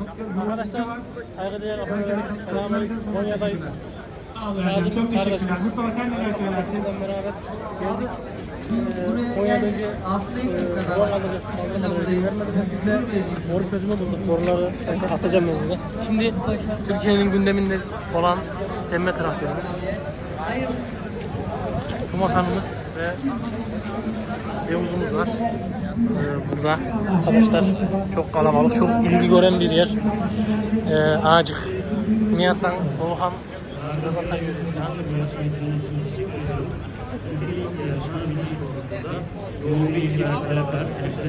Arkadaşlar saygıdeğer aboneler selamünaleyküm Konya'dayız. Ağlarken çok teşekkürler. Mustafa sen neler söylersin? Sizden beraber geldik. Buraya Konya'dan gel. önce ilk kız boru çözümü bulduk. Boruları atacağım ben size. Şimdi Türkiye'nin gündeminde olan emme traktörümüz. Hanımız ve Yavuz'umuz var. Ee, burada arkadaşlar çok kalabalık, çok ilgi gören bir yer. Ee, Ağacık. Nihat'tan Doğuhan röportaj bir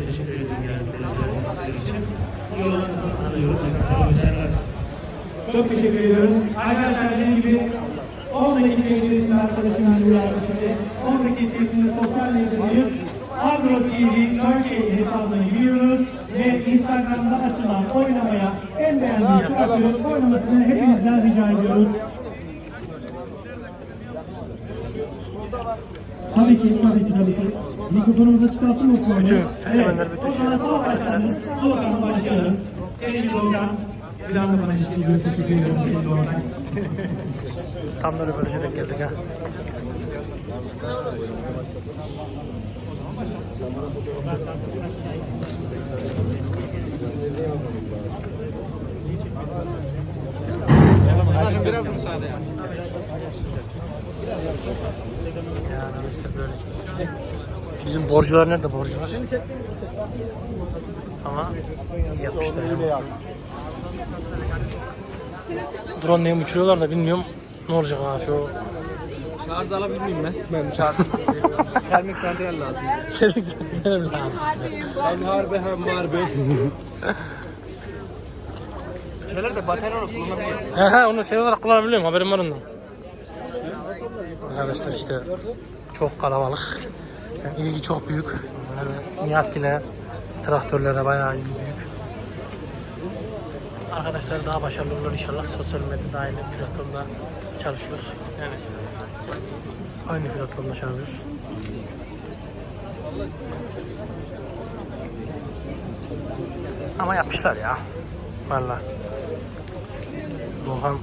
teşekkür ediyorum yani. Çok teşekkür ediyoruz. Arkadaşlar dediğim gibi 10 dakika içerisinde arkadaşımın uyardı şimdi. 10 dakika içerisinde sosyal medyadayız. Instagram'da açılan oynamaya en beğendiğiniz traktörün oynamasını hepinizden rica ediyoruz. Tabii ki, tabii ki, tabii ki. Mikrofonumuzu açık alsın mı Bey? Bütün Evet. O zaman sağ başlayalım. Bakalım başlayalım. Sevgili Doğukan, bir anda bana ediyoruz. Teşekkür ediyorum sevgili Doğukan. Tam da röportaja denk geldik ha. Ya arkadaşlar böyle bizim, borcular nerede borcular? Ama yapmışlar ya. Drone neyim uçuruyorlar da bilmiyorum ne olacak ha şu Şarj alabilir miyim ben? Ben şarj. Termik santral lazım. Gelin lazım size. Hem harbi hem harbi. Şeyler de batarya olarak kullanabiliyor. He he onu şey olarak kullanabiliyorum haberim var ondan. Arkadaşlar işte çok kalabalık. Yani ilgi çok büyük. Yani Nihatgil'e, traktörlere bayağı ilgi büyük. Arkadaşlar daha başarılı olur inşallah. Sosyal medya dahil platformda çalışıyoruz. Yani aynı platformda çalışıyoruz. Ama yapmışlar ya. Valla. Doğan